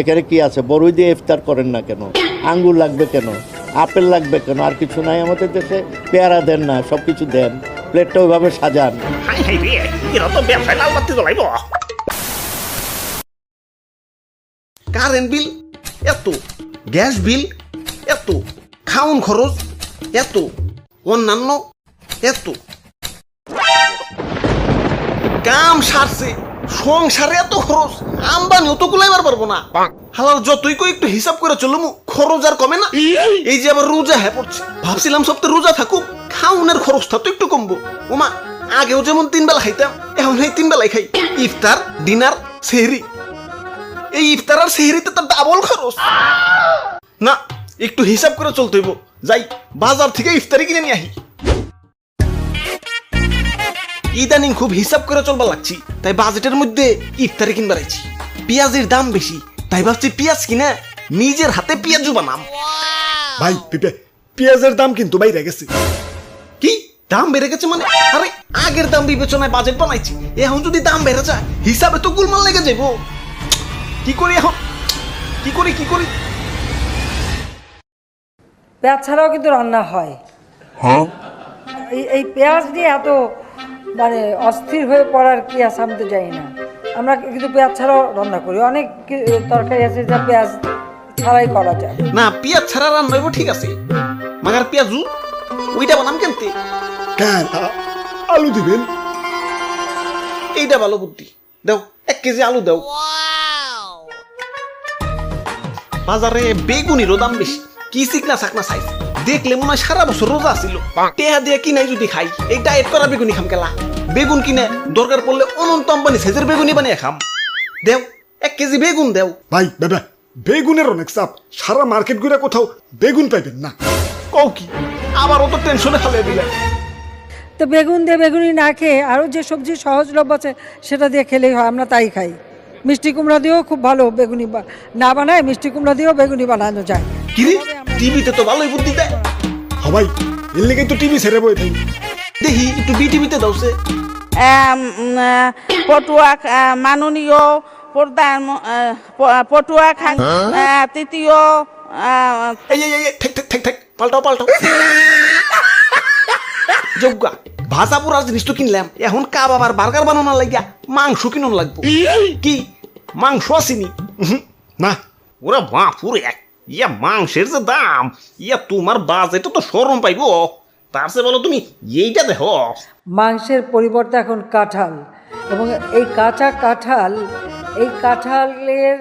এখানে কি আছে? বড়ই দিয়ে ইফতার করেন না কেন? আঙ্গুর লাগবে কেন? আপেল লাগবে কেন? আর কিছু নাই আমাদের দেশে? পেয়ারা দেন না সব কিছু দেন। প্লেটটা ওইভাবে সাজান। কারেন্ট বিল এত গ্যাস বিল এত খাউন খরচ এত অন্যান্য এত। কাম সারছে। সংসারে এত খরচ আমদানিও তো কুলাইবার পারব না। যতই কই একটু হিসাব করে খরচ আর কমে না। এই যে আবার রোজা হ্যাঁ পড়ছে ভাবছিলাম সপ্তাহে রোজা থাকুক খাউনের খরচটা তো একটু কমবো। ওমা আগেও যেমন তিন বেলা খাইতাম এখন এই তিন বেলায় খাই। ইফতার ডিনার সেহরি। এই ইফতার আর সেহরিতে তো ডাবল খরচ। না একটু হিসাব করে চলতে হইব। যাই বাজার থেকে ইফতারি কিনে নিয়ে আহি। ইদানিং খুব হিসাব করে চলবা লাগছি। তাই বাজেটের মধ্যে ইফতারি কিনবার আইছি। পেঁয়াজের দাম বেশি তাই ভাবছি পেঁয়াজ কিনে নিজের হাতে পেঁয়াজু বানাম। ভাই পিপে পেঁয়াজের দাম কিন্তু বাইরে গেছে। কি? দাম বেড়ে গেছে মানে? আরে আগের দাম বিবেচনায় বাজেট বানাইছি। এখন যদি দাম বেড়ে যায় হিসাবে তো গুলমাল লেগে যাব কি করি এখন? কি করি কি করি? পেঁয়াজ ছাড়াও কিন্তু রান্না হয়। এই এই পেঁয়াজ নিয়ে এত মানে অস্থির হয়ে পড়ার কি আছে আমি তো জানি না। আমরা কিন্তু পেঁয়াজ ছাড়াও রান্না করি। অনেক তরকারি আছে যা পেঁয়াজ ছাড়াই করা যায়। না পেঁয়াজ ছাড়া রান্না হইব ঠিক আছে। মাগার পেঁয়াজু ওইটা বানাম কেমতে কেন? আলু দিবেন? এইটা ভালো বুদ্ধি। দাও এক কেজি আলু দাও। বাজারে বেগুনিরও দাম বেশি। কি চিকনা চাকনা সাইজ দেখলে মনে হয় সারা বছর রোজা ছিল। টেহা দিয়ে কিনাই যদি খাই এই ডায়েট করা বেগুনি খাম কেলা। বেগুন কিনে দরকার পড়লে অনন্ত আম্বানি সেজের বেগুনি বানিয়ে খাম। দেও এক কেজি বেগুন দেও। ভাই বেবে বেগুনের অনেক চাপ। সারা মার্কেট ঘুরে কোথাও বেগুন পাইবেন না। কও কি? আবার অত টেনশনে ফেলে দিলে। তো বেগুন দিয়ে বেগুনি না খেয়ে আরও যে সবজি সহজলভ্য আছে সেটা দিয়ে খেলেই হয় আমরা তাই খাই। মিষ্টি কুমড়া দিয়েও খুব ভালো বেগুনি বা- না বানায় মিষ্টি কুমড়া দিয়েও বেগুনি বানানো যায়। কিরে টিভিতে তো ভালোই বুদ্ধি দেয়। সবাই এর লেগে তো টিভি ছেড়ে বই থাকি। দেখি একটু বিটিভিতে দাওছে পটুয়া আহ, মাননীয় প্রধান পটুয়া খান তৃতীয় আহ, এই এই এই এই, ঠেক ঠেক ঠেক ঠেক পাল্টাও পাল্টাও। যোগ্যা ভাজা পোড়া জিনিস তো কিনলাম এখন কাবাব আর বার্গার বানানোর লাগিয়া মাংস কিনুন লাগবো। কি? মাংস আসেনি না। ওরা বাপুরে ইয়া মাংসের যে দাম, ইয়া তোমার বাজেটে তো সরম পাইব। তার চেয়ে বলো তুমি, এইটা দেখো। মাংসের পরিবর্তে এখন কাঁঠাল। এবং এই কাঁচা কাঁঠাল, এই কাঁঠালের